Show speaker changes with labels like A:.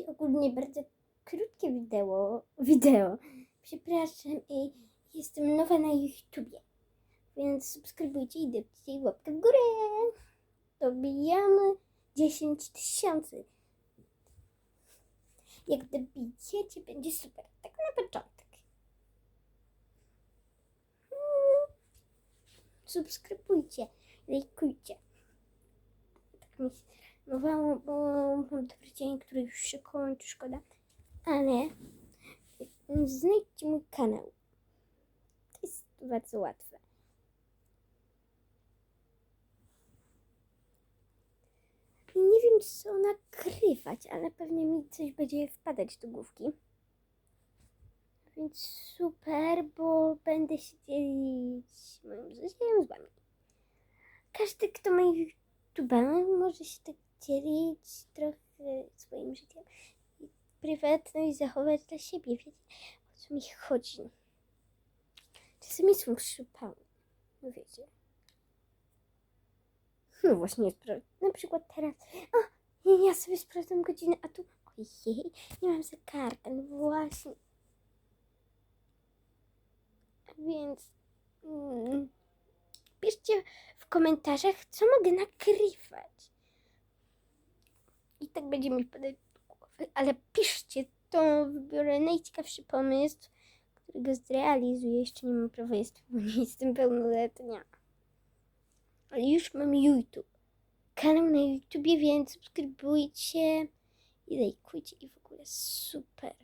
A: będzie ogólnie bardzo krótkie wideo. Wideo. Przepraszam, y, jestem nowa na YouTubie. Więc subskrybujcie i dajcie łapkę w górę. Dobijamy 10 tysięcy. Jak dobijecie, będzie super. Tak na początek. Mm. Subskrybujcie, lajkujcie. Tak mi się mam dobry dzień, który już się kończy, szkoda. Ale znajdźcie mój kanał. To jest bardzo łatwe. Nie wiem, co nagrywać, ale pewnie mi coś będzie wpadać do główki. Więc super, bo będę się dzielić moim życiem z wami. Każdy, kto ma YouTube, może się tak dzielić trochę swoim życiem i prywatność zachować dla siebie. Wiecie, o co mi chodzi? Czasami są przypały. No wiecie. No właśnie, spra- na przykład teraz. O, ja sobie sprawdzam godzinę, a tu. Ojej, nie mam zegarka, no właśnie. Więc. Mm, piszcie w komentarzach, co mogę nagrywać. Tak będzie mi wpadać do głowy. Ale piszcie, to wybiorę najciekawszy pomysł, którego zrealizuję. Jeszcze nie mam prawa jest, bo nie jestem pełnoletnia. Ale już mam YouTube. Kanał na YouTubie, więc subskrybujcie i lajkujcie i w ogóle super.